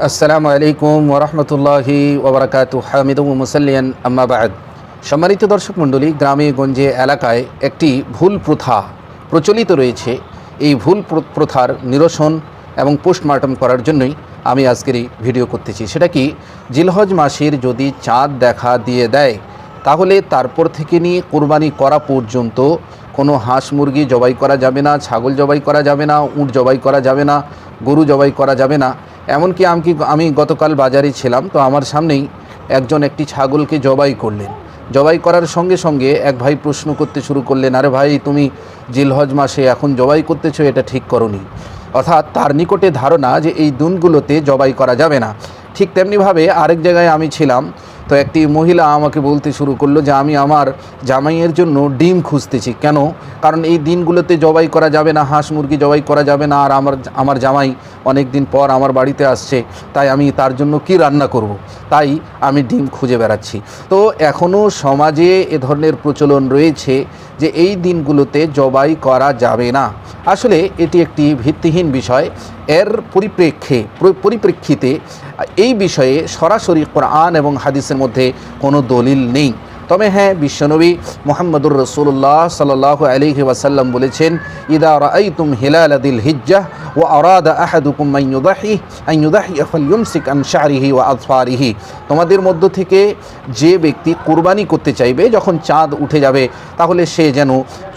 আসসালামু আলাইকুম ওরহমতুল্লাহি ওবরাকাত হামিদ মুসাল্লিয়ান আম্মাবাদ সম্মানিত দর্শক মণ্ডলী গ্রামে গঞ্জে এলাকায় একটি ভুল প্রথা প্রচলিত রয়েছে। এই ভুল প্র- প্রথার নিরসন এবং পোস্টমর্টম করার জন্যই আমি আজকের এই ভিডিও করতেছি। সেটা কি? জিলহজ মাসের যদি চাঁদ দেখা দিয়ে দেয়, তাহলে তারপর থেকে নিয়ে কোরবানি করা পর্যন্ত কোনো হাঁস মুরগি জবাই করা যাবে না, ছাগল জবাই করা যাবে না, উট জবাই করা যাবে না, গরু জবাই করা যাবে না। এমনকি আমি আমি গতকাল বাজারে ছিলাম, তো আমার সামনেই একজন একটি ছাগলকে জবাই করলেন। জবাই করার সঙ্গে সঙ্গে এক ভাই প্রশ্ন করতে শুরু করলেন, আরে ভাই, তুমি জিলহজ মাসে এখন জবাই করতেছ, এটা ঠিক করনি। অর্থাৎ তার নিকটে ধারণা যে এই দুনগুলোতে জবাই করা যাবে না। ঠিক তেমনিভাবে আরেক জায়গায় আমি ছিলাম তো একটি মহিলা আমাকে বলতে শুরু করল যে, আমি আমার জামাইয়ের জন্য ডিম খুঁজতেছি। কেন? কারণ এই দিনগুলোতে জবাই করা যাবে না, হাঁস মুরগি জবাই করা যাবে না, আর আমার আমার জামাই অনেক দিন পর আমার বাড়িতে আসছে, তাই আমি তার জন্য কি রান্না করব। তাই আমি ডিম খুঁজে বেড়াচ্ছি। তো এখনও সমাজে এ ধরনের প্রচলন রয়েছে যে, এই দিনগুলোতে জবাই করা যাবে না। আসলে এটি একটি ভিত্তিহীন বিষয়। এর পরিপ্রেক্ষে পরিপ্রেক্ষিতে এই বিষয়ে সরাসরি কোরআন এবং হাদিসের মধ্যে কোনো দলিল নেই। তবে হ্যাঁ বিশ্বনবী মোহাম্মদুর রসুল্লাহ সাল্লাহ আলহি ওয়াসাল্লাম বলেছেন, ইদা রাআইতুম হিলাল আদিল হিজ্জাহ ও আরাদা আহাদুকুম আইয়ুদাহি আইয়ুদাহি ফালইউমসিক আন শারিহি ওয়া আযফারিহি তোমাদের মধ্য থেকে যে ব্যক্তি কুরবানি করতে চাইবে, যখন চাঁদ উঠে যাবে, তাহলে সে যেন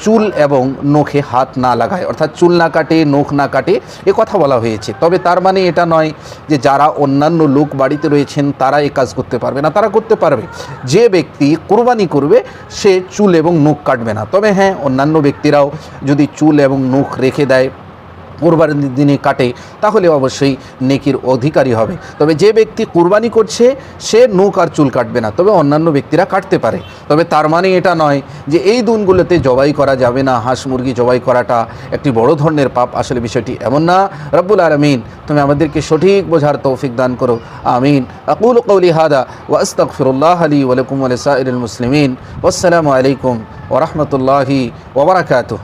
চুল এবং নখে হাত না লাগায়। অর্থাৎ চুল না কাটে, নখ না কাটে, এ কথা বলা হয়েছে। তবে তার মানে এটা নয় যে যারা অন্যান্য লোক বাড়িতে রয়েছেন, তারা এ কাজ করতে পারবে না। তারা করতে পারবে। যে ব্যক্তি কোরবানি করবে, সে চুল এবং নখ কাটবে না। তবে হ্যাঁ অন্যান্য ব্যক্তিরাও যদি চুল এবং নখ রেখে দেয় কোরবানির দিনে কাটে, তাহলে অবশ্যই নেকির অধিকারী হবে। তবে যে ব্যক্তি কুরবানি করছে, সে নৌক আর চুল কাটবে না। তবে অন্যান্য ব্যক্তিরা কাটতে পারে। তবে তার মানে এটা নয় যে এই দিনগুলোতে জবাই করা যাবে না, হাঁস মুরগি জবাই করাটা একটি বড় ধরনের পাপ। আসলে বিষয়টি এমন না। রব্বুল আলমিন, তুমি আমাদেরকে সঠিক বোঝার তৌফিক দান করো। আমিন। আকুল কৌলি হাদা ওয়াস্তাগফিরুল্লাহ আলী ওয়ালাইকুম আলসাইল মুসলিমিন। আসসালামু আলাইকুম ওরহমতুল্লাহি ওবরাকাতুহ